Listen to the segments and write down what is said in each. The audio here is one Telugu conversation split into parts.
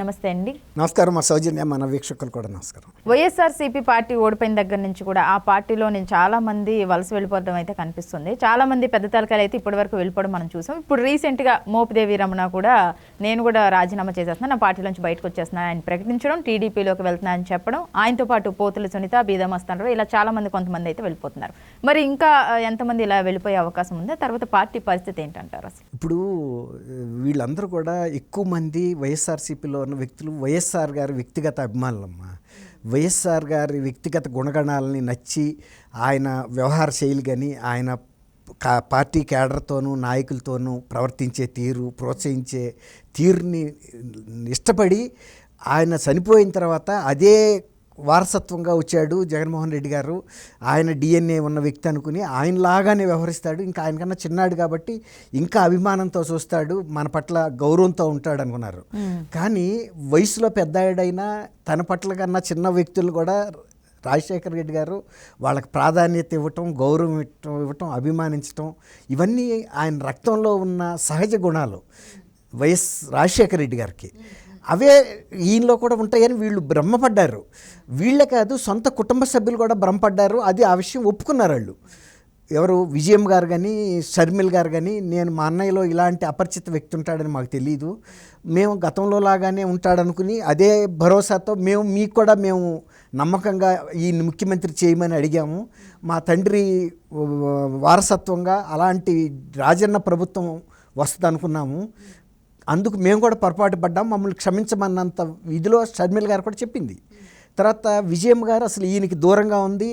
నమస్తే అండి. నమస్కారం మా సౌజన్య మన వీక్షకులు కూడా నమస్కారం. వైఎస్ఆర్సీపీ పార్టీ ఓడిపోయిన దగ్గర నుంచి కూడా ఆ పార్టీలో నేను చాలా మంది వలస వెళ్ళిపోవడం అయితే కనిపిస్తుంది. చాలా మంది పెద్ద తలకాయలు అయితే ఇప్పటి వరకు వెళ్ళిపోవడం మనం చూసాం. ఇప్పుడు రీసెంట్గా మోపిదేవి రమణ కూడా నేను కూడా రాజీనామా చేసేస్తున్నాను. నా పార్టీ నుంచి బయటకు వచ్చేస్తున్నా ఆయన ప్రకటించడం టీడీపీలోకి వెళ్తున్నా అని చెప్పడం ఆయనతో పాటు పోతుల సునీత బీదమస్తానరావు ఇలా చాలా మంది కొంతమంది అయితే వెళ్ళిపోతున్నారు. మరి ఇంకా ఎంతమంది ఇలా వెళ్ళిపోయే అవకాశం ఉంది? తర్వాత పార్టీ పరిస్థితి ఏంటంటారు అసలు? ఇప్పుడు వీళ్ళందరూ కూడా ఎక్కువ మంది వైఎస్ఆర్సీపీలో ఉన్న వ్యక్తులు వైఎస్ఆర్ గారి వ్యక్తిగత అభిమానులమ్మా. వైఎస్ఆర్ గారి వ్యక్తిగత గుణగణాలని నచ్చి ఆయన వ్యవహార శైలి కానీ ఆయన కా- పార్టీ కేడర్తోనూ నాయకులతోనూ ప్రవర్తించే తీరు ప్రోత్సహించే తీరుని ఇష్టపడి ఆయన చనిపోయిన తర్వాత అదే వారసత్వంగా వచ్చాడు జగన్మోహన్ రెడ్డి గారు. ఆయన డిఎన్ఏ ఉన్న వ్యక్తి అనుకుని ఆయనలాగానే వ్యవహరిస్తాడు. ఇంకా ఆయనకన్నా చిన్నాడు కాబట్టి ఇంకా అభిమానంతో చూస్తాడు మన పట్ల గౌరవంతో ఉంటాడు అనుకున్నారు. కానీ వయసులో పెద్దాయుడైనా తన పట్ల కన్నా చిన్న వ్యక్తులు కూడా రాజశేఖర రెడ్డి గారు వాళ్ళకి ప్రాధాన్యత ఇవ్వటం గౌరవం ఇవ్వటం ఇవ్వటం అభిమానించటం ఇవన్నీ ఆయన రక్తంలో ఉన్న సహజ గుణాలు. వైఎస్ రాజశేఖర రెడ్డి గారికి. అవే ఈయనలో కూడా ఉంటాయని వీళ్ళు భ్రమపడ్డారు వీళ్ళే కాదు సొంత కుటుంబ సభ్యులు కూడా భ్రమపడ్డారు అది ఆ విషయం ఒప్పుకున్నారు వాళ్ళు. ఎవరు విజయం గారు కానీ షర్మిల్ గారు కానీ నేను మా అన్నయ్యలో ఇలాంటి అపరిచిత వ్యక్తి ఉంటాడని మాకు తెలియదు మేము గతంలో లాగానే ఉంటాడనుకుని అదే భరోసాతో మేము మీకు కూడా మేము నమ్మకంగా ఈ ముఖ్యమంత్రి చేయమని అడిగాము. మా తండ్రి వారసత్వంగా అలాంటి రాజన్న ప్రభుత్వం వస్తుంది అనుకున్నాము అందుకు మేము కూడా పొరపాటు పడ్డాం మమ్మల్ని క్షమించమన్నంత విధిలో షర్మిల గారు కూడా చెప్పింది. తర్వాత విజయం గారు అసలు ఈయనకి దూరంగా ఉంది.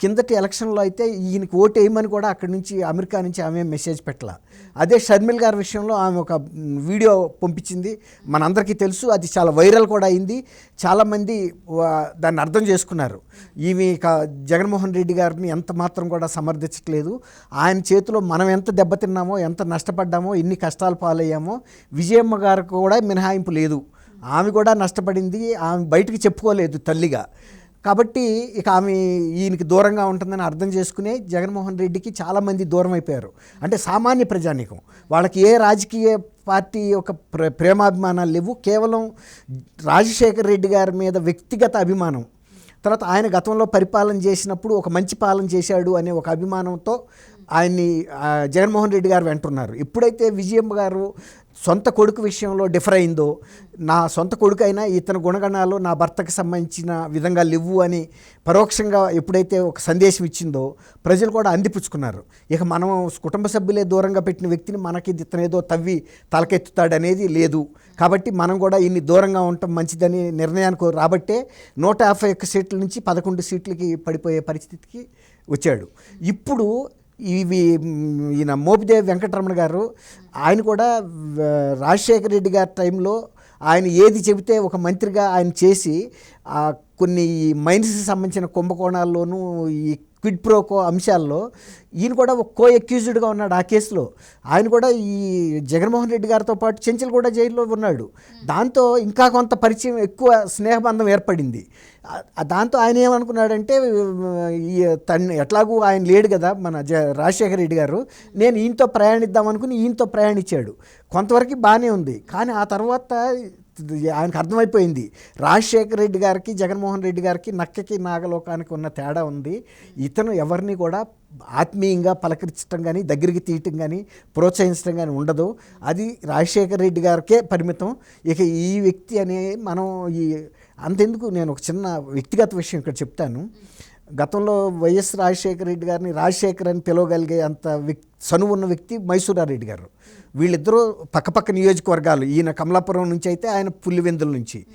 కిందటి ఎలక్షన్లో అయితే ఈయనకి ఓటు వేయమని కూడా అక్కడి నుంచి అమెరికా నుంచి ఆమె మెసేజ్ పెట్టలా. అదే షర్మిల్ గారి విషయంలో ఆమె ఒక వీడియో పంపించింది. మనందరికీ తెలుసు అది చాలా వైరల్ కూడా అయింది. చాలామంది దాన్ని అర్థం చేసుకున్నారు. ఈమె జగన్మోహన్ రెడ్డి గారిని ఎంత మాత్రం కూడా సమర్థించట్లేదు. ఆయన చేతిలో మనం ఎంత దెబ్బతిన్నామో ఎంత నష్టపడ్డామో ఎన్ని కష్టాలు పాలయ్యామో విజయమ్మ గారికి కూడా మినహాయింపు లేదు. ఆమె కూడా నష్టపడింది ఆమె బయటికి చెప్పుకోలేదు తల్లిగా. కాబట్టి ఇక ఆమె ఈయనకి దూరంగా ఉంటుందని అర్థం చేసుకునే జగన్మోహన్ రెడ్డికి చాలామంది దూరం అయిపోయారు. అంటే సామాన్య ప్రజానీకం. వాళ్ళకి ఏ రాజకీయ పార్టీ యొక్క ప్ర ప్రేమాభిమానాలు లేవు. కేవలం రాజశేఖర్ రెడ్డి గారి మీద వ్యక్తిగత అభిమానం. తర్వాత ఆయన గతంలో పరిపాలన చేసినప్పుడు ఒక మంచి పాలన చేశాడు అనే ఒక అభిమానంతో ఆయన్ని జగన్మోహన్ రెడ్డి గారు వెంటున్నారు. ఎప్పుడైతే విజయమ్మ గారు సొంత కొడుకు విషయంలో డిఫర్ అయిందో నా సొంత కొడుకు అయినా ఇతని గుణగణాలు నా భర్తకు సంబంధించిన విధంగా లేవు అని పరోక్షంగా ఎప్పుడైతే ఒక సందేశం ఇచ్చిందో ప్రజలు కూడా అందిపుచ్చుకున్నారు. ఇక మనం కుటుంబ సభ్యులే దూరంగా పెట్టిన వ్యక్తిని మనకి ఇతనేదో తవ్వి తలకెత్తుతాడనేది లేదు. కాబట్టి మనం కూడా ఇన్ని దూరంగా ఉండటం మంచిదని నిర్ణయానికి రాబట్టే నూట యాభై ఒక్క సీట్ల నుంచి పదకొండు సీట్లకి పడిపోయే పరిస్థితికి వచ్చాడు. ఇప్పుడు ఇవి ఈయన మోపిదేవి వెంకటరమణ గారు ఆయన కూడా రాజశేఖర రెడ్డి గారి టైంలో ఆయన ఏది చెబితే ఒక మంత్రిగా ఆయన చేసి కొన్ని మైన్స్కి సంబంధించిన కుంభకోణాల్లోనూ ఈ క్విడ్ ప్రోకో అంశాల్లో ఈయన కూడా ఒక కో అక్యూజ్డ్గా ఉన్నాడు ఆ కేసులో. ఆయన కూడా ఈ జగన్మోహన్ రెడ్డి గారితో పాటు చెంచల్ కూడా జైల్లో ఉన్నాడు. దాంతో ఇంకా కొంత పరిచయం ఎక్కువ స్నేహబంధం ఏర్పడింది. దాంతో ఆయన ఏమనుకున్నాడంటే ఈ తన్ని ఎట్లాగూ ఆయన లేడు కదా మన జ రాజశేఖర రెడ్డి గారు. నేను ఈయనతో ప్రయాణిద్దాం అనుకుని ఈయనతో ప్రయాణించాడు. కొంతవరకు బాగానే ఉంది. కానీ ఆ తర్వాత ఆయనకు అర్థమైపోయింది. రాజశేఖర రెడ్డి గారికి జగన్మోహన్ రెడ్డి గారికి నక్కకి నాగలోకానికి ఉన్న తేడా ఉంది. ఇతను ఎవరిని కూడా ఆత్మీయంగా పలకరించడం కానీ దగ్గరికి తీయటం కానీ ప్రోత్సహించడం కానీ ఉండదు. అది రాజశేఖర రెడ్డి గారికే పరిమితం. ఇక ఈ వ్యక్తి అనే మనం ఈ అంతెందుకు నేను ఒక చిన్న వ్యక్తిగత విషయం ఇక్కడ చెప్తాను. గతంలో వైఎస్ రాజశేఖర రెడ్డి గారిని రాజశేఖర్ అని పిలవగలిగే అంత వ్యక్తి చనువు ఉన్న వ్యక్తి మైసూరారెడ్డి గారు. వీళ్ళిద్దరూ పక్కపక్క నియోజకవర్గాలు ఈయన కమలాపురం నుంచి అయితే ఆయన పుల్లివెందుల నుంచి.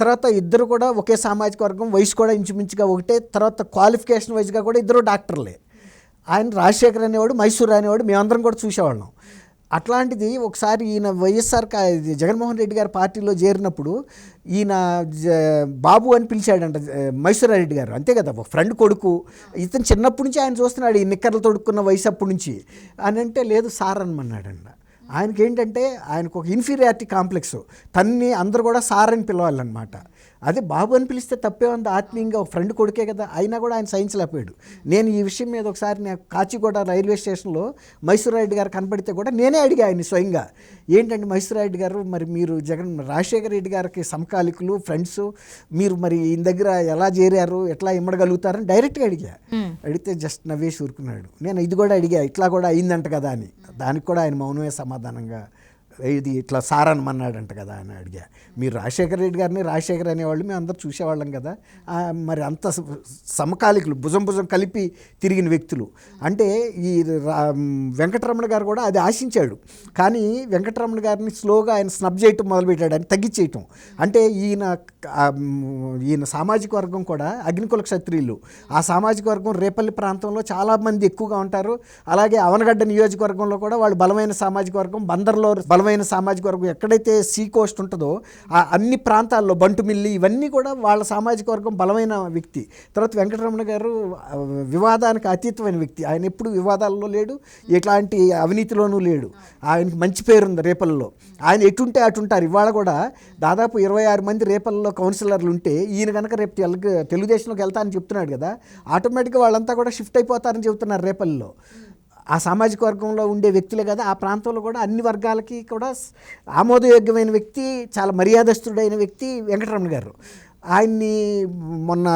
తర్వాత ఇద్దరు కూడా ఒకే సామాజిక వర్గం వయసు కూడా ఇంచుమించుగా ఒకటే తర్వాత క్వాలిఫికేషన్ వైజ్గా కూడా ఇద్దరు డాక్టర్లే. ఆయన రాజశేఖర్ అనేవాడు మైసూర్ అనేవాడు మేమందరం కూడా చూసేవాళ్ళం. అట్లాంటిది ఒకసారి ఈయన వైఎస్ఆర్ జగన్మోహన్ రెడ్డి గారి పార్టీలో చేరినప్పుడు ఈయన బాబు అని పిలిచాడంట జ- మైసూరారెడ్డి గారు. అంతే కదా ఒక ఫ్రెండ్ కొడుకు. ఇతను చిన్నప్పటి నుంచి ఆయన చూస్తున్నాడు ఈ నిక్కర్లు తొడుక్కున్న వయసు అప్పటి నుంచి. అని అంటే లేదు సార్ అనమన్నాడంట. ఆయనకి ఏంటంటే ఆయనకు ఒక ఇన్ఫీరియారిటీ కాంప్లెక్స్. తన్ని అందరు కూడా సార్ అని పిలవాలన్నమాట. అదే బాబు అని పిలిస్తే తప్పే ఉంది. ఆత్మీయంగా ఒక ఫ్రెండ్ కొడుకే కదా. అయినా కూడా ఆయన సైన్స్ లేకపోయాడు నేను ఈ విషయం మీద ఒకసారి నేను కాచిగూడ రైల్వే స్టేషన్లో మైసూర్ రెడ్డి గారు కనపడితే కూడా నేనే అడిగా ఆయన స్వయంగా. ఏంటంటే మైసూర్ రెడ్డి గారు మరి మీరు జగన్ రాజశేఖర రెడ్డి గారికి సమకాలికులు ఫ్రెండ్స్ మీరు మరి ఈయన దగ్గర ఎలా చేరారు ఎట్లా ఇమ్మడగలుగుతారని డైరెక్ట్గా అడిగా. అడిగితే జస్ట్ నవ్వేసి ఊరుకున్నాడు. నేను ఇది కూడా అడిగా ఇట్లా కూడా అయిందంట కదా అని. దానికి కూడా ఆయన మౌనమే సమాధానంగా ఇది ఇట్లా సార్ అనమన్నాడంట కదా అని అడిగా. మీరు రాజశేఖర రెడ్డి గారిని రాజశేఖర్ అనేవాళ్ళు మేము అందరు చూసేవాళ్ళం కదా. మరి అంత స- సమకాలికులు భుజం భుజం కలిపి తిరిగిన వ్యక్తులు. అంటే ఈ రా- వెంకటరమణ గారు కూడా అది ఆశించాడు. కానీ వెంకటరమణ గారిని స్లోగా ఆయన స్నబ్ చేయటం మొదలుపెట్టాడు ఆయన తగ్గించేయటం. అంటే ఈయన ఈయన సామాజిక వర్గం కూడా అగ్నికుల క్షత్రియులు. ఆ సామాజిక వర్గం రేపల్లి ప్రాంతంలో చాలామంది ఎక్కువగా ఉంటారు. అలాగే అవనగడ్డ నియోజకవర్గంలో కూడా వాళ్ళు బలమైన సామాజిక వర్గం బందర్లో బలమైన సామాజిక వర్గం ఎక్కడైతే సీ కోస్ట్ ఉంటుందో ఆ అన్ని ప్రాంతాల్లో బంటుమిల్లి ఇవన్నీ కూడా వాళ్ళ సామాజిక వర్గం బలమైన వ్యక్తి. తర్వాత వెంకటరమణ గారు వివాదానికి అతీతమైన వ్యక్తి. ఆయన ఎప్పుడు వివాదాల్లో లేడు ఎట్లాంటి అవినీతిలోనూ లేడు. ఆయనకి మంచి పేరుంది రేపల్లో. ఆయన ఎటుంటే అటుంటారు. ఇవాళ కూడా దాదాపు ఇరవై ఆరు మంది రేపల్లో కౌన్సిలర్లు ఉంటే ఈయన కనుక రేపు తెలుగు తెలుగుదేశంలోకి వెళ్తా అని చెప్తున్నాడు కదా ఆటోమేటిక్గా వాళ్ళంతా కూడా షిఫ్ట్ అయిపోతారని చెబుతున్నారు రేపల్లో. ఆ సామాజిక వర్గంలో ఉండే వ్యక్తులే కదా ఆ ప్రాంతంలో కూడా అన్ని వర్గాలకి కూడా ఆమోదయోగ్యమైన వ్యక్తి చాలా మర్యాదస్తుడైన వ్యక్తి వెంకటరమణ గారు. ఆయన్ని మొన్న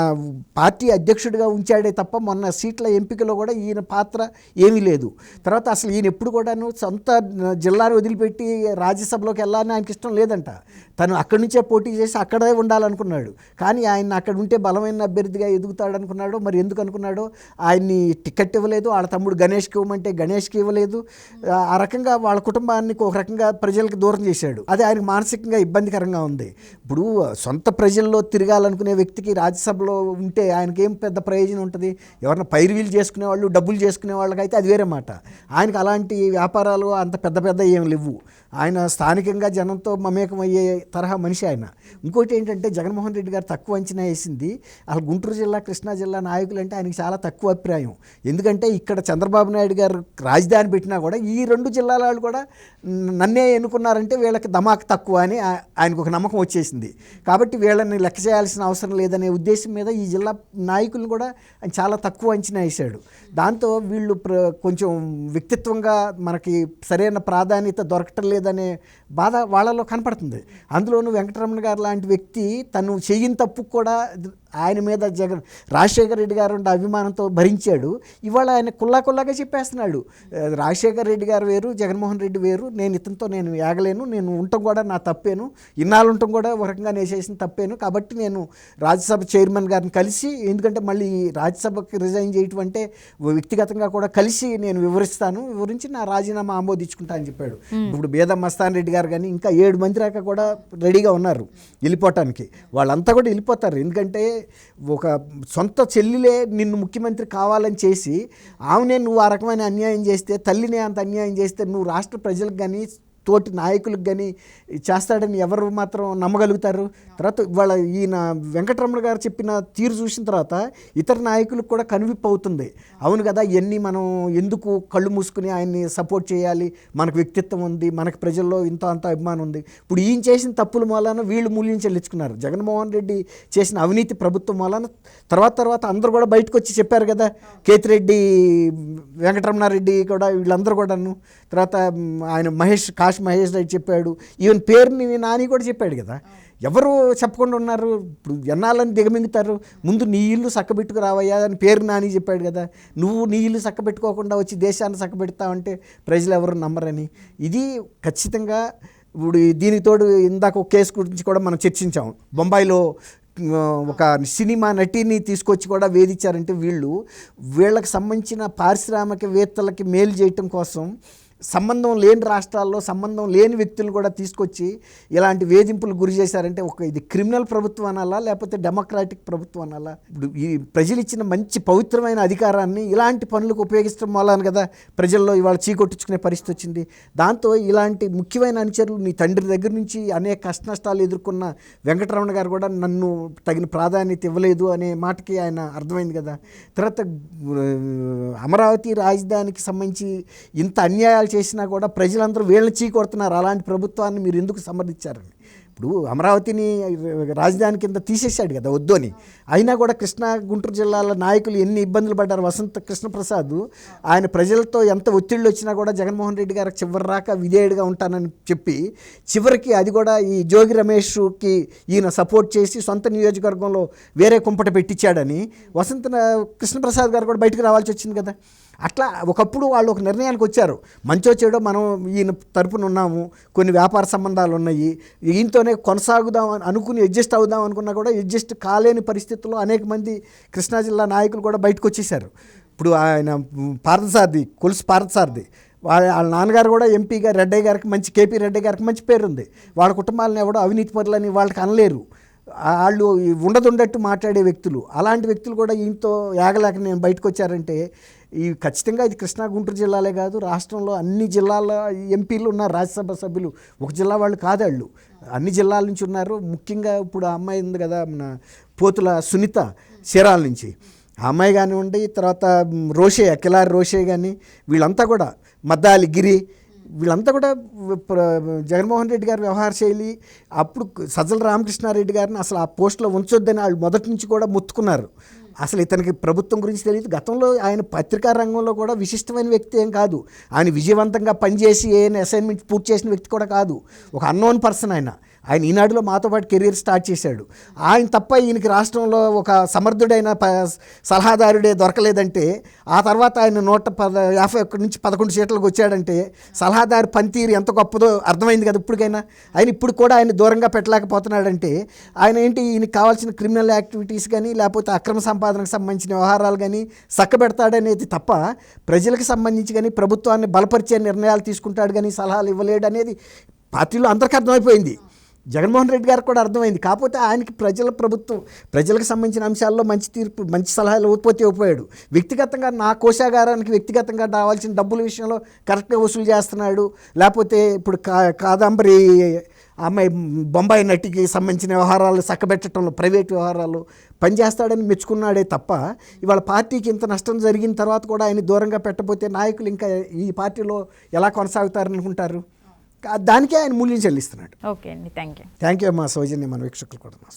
పార్టీ అధ్యక్షుడిగా ఉంచాడే తప్ప మొన్న సీట్ల ఎంపికలో కూడా ఈయన పాత్ర ఏమీ లేదు. తర్వాత అసలు ఈయన ఎప్పుడు కూడాను సొంత జిల్లాను వదిలిపెట్టి రాజ్యసభలోకి వెళ్ళాలని ఆయనకి ఇష్టం లేదంట. తను అక్కడి నుంచే పోటీ చేసి అక్కడే ఉండాలనుకున్నాడు. కానీ ఆయన అక్కడ ఉంటే బలమైన అభ్యర్థిగా ఎదుగుతాడు అనుకున్నాడో మరి ఎందుకు అనుకున్నాడో ఆయన్ని టికెట్ ఇవ్వలేదు. వాళ్ళ తమ్ముడు గణేష్కి ఇవ్వమంటే గణేష్కి ఇవ్వలేదు. ఆ- రకంగా వాళ్ళ కుటుంబాన్ని ఒక రకంగా ప్రజలకు దూరం చేశాడు. అది ఆయనకు మానసికంగా ఇబ్బందికరంగా ఉంది. ఇప్పుడు సొంత ప్రజల్లో తిరగాలనుకునే వ్యక్తికి రాజ్యసభలో ఉంటే ఆయనకి ఏం పెద్ద ప్రయోజనం ఉంటుంది? ఎవరైనా పైరువీలు చేసుకునే వాళ్ళు డబ్బులు చేసుకునే వాళ్ళకైతే అది వేరే మాట. ఆయనకు అలాంటి వ్యాపారాలు అంత పెద్ద పెద్ద ఏం లేవు. ఆయన స్థానికంగా జనంతో మమేకమయ్యే తరహా మనిషి ఆయన. ఇంకోటి ఏంటంటే జగన్మోహన్ రెడ్డి గారు తక్కువ అంచనా వేసింది. అసలు గుంటూరు జిల్లా కృష్ణా జిల్లా నాయకులు అంటే ఆయనకి చాలా తక్కువ అభిప్రాయం. ఎందుకంటే ఇక్కడ చంద్రబాబు నాయుడు గారు రాజధాని పెట్టినా కూడా ఈ రెండు జిల్లాల వాళ్ళు కూడా నన్నే ఎన్నుకున్నారంటే వీళ్ళకి ధమాక్ తక్కువ అని ఆయనకు ఒక నమ్మకం వచ్చేసింది. కాబట్టి వీళ్ళని లెక్క చేయాల్సిన అవసరం లేదనే ఉద్దేశం మీద ఈ జిల్లా నాయకులను కూడా ఆయన చాలా తక్కువ అంచనా వేశాడు. దాంతో వీళ్ళు ప్ర కొంచెం వ్యక్తిత్వంగా మనకి సరైన ప్రాధాన్యత దొరకటం లేదనే బాధ వాళ్ళలో కనపడుతుంది. అందులోనూ వెంకటరమణ గారు లాంటి వ్యక్తి తను చేయని తప్పు కూడా ఆయన మీద జగన్ రాజశేఖర రెడ్డి గారు ఉండే అభిమానంతో భరించాడు. ఇవాళ ఆయన కుల్లా కుల్లాగా చెప్పేస్తున్నాడు. రాజశేఖర రెడ్డి గారు వేరు జగన్మోహన్ రెడ్డి వేరు. నేను ఇతనితో నేను ఏగలేను నేను ఉండటం కూడా నా తప్పేను. ఇన్నాళ్ళు ఉండటం కూడా ఒక రకంగా నేను చేసిన తప్పేను. కాబట్టి నేను రాజ్యసభ చైర్మన్ గారిని కలిసి ఎందుకంటే మళ్ళీ రాజ్యసభకి రిజైన్ చేయటం అంటే వ్యక్తిగతంగా కూడా కలిసి నేను వివరిస్తాను. వివరించి నా రాజీనామా ఆమోదించుకుంటా అని చెప్పాడు. ఇప్పుడు బేద మస్తాన్ రెడ్డి గారు కానీ ఇంకా ఏడు మంది దాకా కూడా రెడీగా ఉన్నారు. వెళ్ళిపోవటానికి. వాళ్ళంతా కూడా వెళ్ళిపోతారు. ఎందుకంటే ఒక సొంత చెల్లిలే నిన్ను ముఖ్యమంత్రి కావాలని చేసి ఆమెనే నువ్వు ఆ రకమైన అన్యాయం చేస్తే తల్లినే అంత అన్యాయం చేస్తే నువ్వు రాష్ట్ర ప్రజలకు కానీ తోటి నాయకులకు కానీ చేస్తాడని ఎవరు మాత్రం నమ్మగలుగుతారు? తర్వాత ఇవాళ ఈయన వెంకటరమణ గారు చెప్పిన తీరు చూసిన తర్వాత ఇతర నాయకులకు కూడా కనువిప్పు అవుతుంది. అవును కదా ఇవన్నీ మనం ఎందుకు కళ్ళు మూసుకుని ఆయన్ని సపోర్ట్ చేయాలి? మనకు వ్యక్తిత్వం ఉంది మనకు ప్రజల్లో ఇంత అంత అభిమానం ఉంది. ఇప్పుడు ఈయన చేసిన తప్పుల మూలాన వీళ్ళు మూల్యం చెల్లించుకున్నారు. జగన్మోహన్ రెడ్డి చేసిన అవినీతి ప్రభుత్వం మూలాన తర్వాత తర్వాత అందరూ కూడా బయటకు వచ్చి చెప్పారు కదా కేతిరెడ్డి వెంకటరమణారెడ్డి కూడా వీళ్ళందరూ కూడాను. తర్వాత ఆయన మహేష్ కా మహేష్ రెడ్డి చెప్పాడు. ఈవెన్ పేరుని నాని కూడా చెప్పాడు కదా. ఎవరు చెప్పకుండా ఉన్నారు? ఇప్పుడు ఎన్నాళ్ళని దిగమింగుతారు? ముందు నీ ఇల్లు చక్కబెట్టుకు రావయ్యా అని పేరు నాని చెప్పాడు కదా. నువ్వు నీ ఇల్లు చక్కబెట్టుకోకుండా వచ్చి దేశాన్ని చక్కబెడతావంటే ప్రజలు ఎవరు నమ్మరని? ఇది ఖచ్చితంగా ఇప్పుడు దీనికి తోడు ఇందాక ఒక కేసు గురించి కూడా మనం చర్చించాం. బొంబాయిలో ఒక సినిమా నటిని తీసుకొచ్చి కూడా వేధించారంటే వీళ్ళు వీళ్ళకి సంబంధించిన పారిశ్రామికవేత్తలకి మేలు చేయటం కోసం సంబంధం లేని రాష్ట్రాల్లో సంబంధం లేని వ్యక్తులను కూడా తీసుకొచ్చి ఇలాంటి వేధింపులు గురి చేశారంటే ఒక ఇది క్రిమినల్ ప్రభుత్వం అనాలా లేకపోతే డెమోక్రాటిక్ ప్రభుత్వం అనాలా? ఇప్పుడు ఈ ప్రజలు ఇచ్చిన మంచి పవిత్రమైన అధికారాన్ని ఇలాంటి పనులకు ఉపయోగించడం వలన కదా ప్రజల్లో ఇవాళ చీకొట్టించుకునే పరిస్థితి వచ్చింది. దాంతో ఇలాంటి ముఖ్యమైన అనుచరులు నీ తండ్రి దగ్గర నుంచి అనేక కష్ట నష్టాలు ఎదుర్కొన్న వెంకటరమణ గారు కూడా నన్ను తగిన ప్రాధాన్యత ఇవ్వలేదు అనే మాటకి ఆయన అర్థమైంది కదా. తర్వాత అమరావతి రాజధానికి సంబంధించి ఇంత అన్యాయాలు చేసినా కూడా ప్రజలందరూ వీళ్ళని చీకొడుతున్నారు. అలాంటి ప్రభుత్వాన్ని మీరు ఎందుకు సమర్థించారని? ఇప్పుడు అమరావతిని రాజధాని కింద తీసేశాడు కదా వద్దు అని అయినా కూడా కృష్ణా గుంటూరు జిల్లాల నాయకులు ఎన్ని ఇబ్బందులు పడ్డారు? వసంత కృష్ణప్రసాద్ ఆయన ప్రజలతో ఎంత ఒత్తిళ్ళు వచ్చినా కూడా జగన్మోహన్ రెడ్డి గారికి చివరి రాక విధేయుడిగా ఉంటానని చెప్పి చివరికి అది కూడా ఈ జోగి రమేష్కి ఈయన సపోర్ట్ చేసి సొంత నియోజకవర్గంలో వేరే కుంపట పెట్టించాడని వసంత కృష్ణప్రసాద్ గారు కూడా బయటకు రావాల్సి వచ్చింది కదా. అట్లా ఒకప్పుడు వాళ్ళు ఒక నిర్ణయానికి వచ్చారు. మంచో చెడో మనం ఈయన తరపున ఉన్నాము కొన్ని వ్యాపార సంబంధాలు ఉన్నాయి ఈయనతోనే కొనసాగుదాం అని అనుకుని అడ్జస్ట్ అవుదాం అనుకున్నా కూడా అడ్జస్ట్ కాలేని పరిస్థితుల్లో అనేక మంది కృష్ణా జిల్లా నాయకులు కూడా బయటకు వచ్చేసారు. ఇప్పుడు ఆయన పార్థసారథి కొలుసు పార్థసారథి. వాళ్ళ వాళ్ళ నాన్నగారు కూడా ఎంపీగా రెడ్డయ్య గారికి మంచి కేపీ రెడ్డి గారికి మంచి పేరు ఉంది. వాళ్ళ కుటుంబాలను ఎవడో అవినీతి పరులని వాళ్ళకి అనలేరు. వాళ్ళు ఉండదుండట్టు మాట్లాడే వ్యక్తులు. అలాంటి వ్యక్తులు కూడా ఈయనతో యాగలేక నేను బయటకు వచ్చారంటే ఈ ఖచ్చితంగా ఇది కృష్ణా గుంటూరు జిల్లాలే కాదు రాష్ట్రంలో అన్ని జిల్లాల ఎంపీలు ఉన్నారు రాజ్యసభ సభ్యులు. ఒక జిల్లా వాళ్ళు కాదు వాళ్ళు. అన్ని జిల్లాల నుంచి ఉన్నారు. ముఖ్యంగా ఇప్పుడు ఆ అమ్మాయి ఉంది కదా మన పోతుల సునీత చీరాల నుంచి. ఆ అమ్మాయి కానివ్వండి తర్వాత రోషే కిలారి రోషే కానీ వీళ్ళంతా కూడా మద్దాలి గిరి వీళ్ళంతా కూడా ప్ర- జగన్మోహన్ రెడ్డి గారి వ్యవహార శైలి అప్పుడు సజ్జల రామకృష్ణారెడ్డి గారిని అసలు ఆ పోస్టులో ఉంచొద్దని వాళ్ళు మొదటి నుంచి కూడా మొత్తుకున్నారు. అసలు ఇతనికి ప్రభుత్వం గురించి తెలియదు. గతంలో ఆయన పత్రికా రంగంలో కూడా విశిష్టమైన వ్యక్తి ఏం కాదు. ఆయన విజయవంతంగా పనిచేసి ఏ అసైన్మెంట్ పూర్తి చేసిన వ్యక్తి కూడా కాదు. ఒక అన్నోన్ పర్సన్ ఆయన. ఆయన ఈనాడులో మాతో పాటు కెరీర్ స్టార్ట్ చేశాడు. ఆయన తప్ప ఈయనకి రాష్ట్రంలో ఒక సమర్థుడైన ప సలహాదారుడే దొరకలేదంటే ఆ తర్వాత ఆయన నూట పద యాభై ఒక్కటి నుంచి పదకొండు సీట్లకు వచ్చాడంటే సలహాదారు పనితీరు ఎంత గొప్పదో అర్థమైంది కదా ఇప్పటికైనా. ఆయన ఇప్పుడు కూడా ఆయన దూరంగా పెట్టలేకపోతున్నాడంటే ఆయన ఏంటి ఈయనకి కావాల్సిన క్రిమినల్ యాక్టివిటీస్ కానీ లేకపోతే అక్రమ సంపాదనకు సంబంధించిన వ్యవహారాలు కానీ చక్కబెడతాడనేది తప్ప ప్రజలకు సంబంధించి కానీ ప్రభుత్వాన్ని బలపరిచే నిర్ణయాలు తీసుకుంటాడు కానీ సలహాలు ఇవ్వలేడు అనేది పార్టీలో అందరికీ అర్థమైపోయింది. జగన్మోహన్ రెడ్డి గారికి కూడా అర్థమైంది. కాకపోతే ఆయనకి ప్రజల ప్రభుత్వం ప్రజలకు సంబంధించిన అంశాల్లో మంచి తీర్పు మంచి సలహాలు ఇవ్వకపోతే ఇవ్వపోయాడు వ్యక్తిగతంగా నా కోశాగారానికి వ్యక్తిగతంగా రావాల్సిన డబ్బుల విషయంలో కరెక్ట్గా వసూలు చేస్తున్నాడు. లేకపోతే ఇప్పుడు కా కాదంబరి అమ్మాయి బొంబాయి నటికి సంబంధించిన వ్యవహారాలు చక్కబెట్టడంలో ప్రైవేట్ వ్యవహారాలు పనిచేస్తాడని మెచ్చుకున్నాడే తప్ప ఇవాళ పార్టీకి ఇంత నష్టం జరిగిన తర్వాత కూడా ఆయన దూరంగా పెట్టకపోతే నాయకులు ఇంకా ఈ పార్టీలో ఎలా కొనసాగుతారనుకుంటారు? దానికే ఆయన మూల్యం చెల్లిస్తున్నాడు. ఓకే అండి. థ్యాంక్ యూ థ్యాంక్ యూ అమ్మా. సౌజన్య మన వీక్షకులు కూడా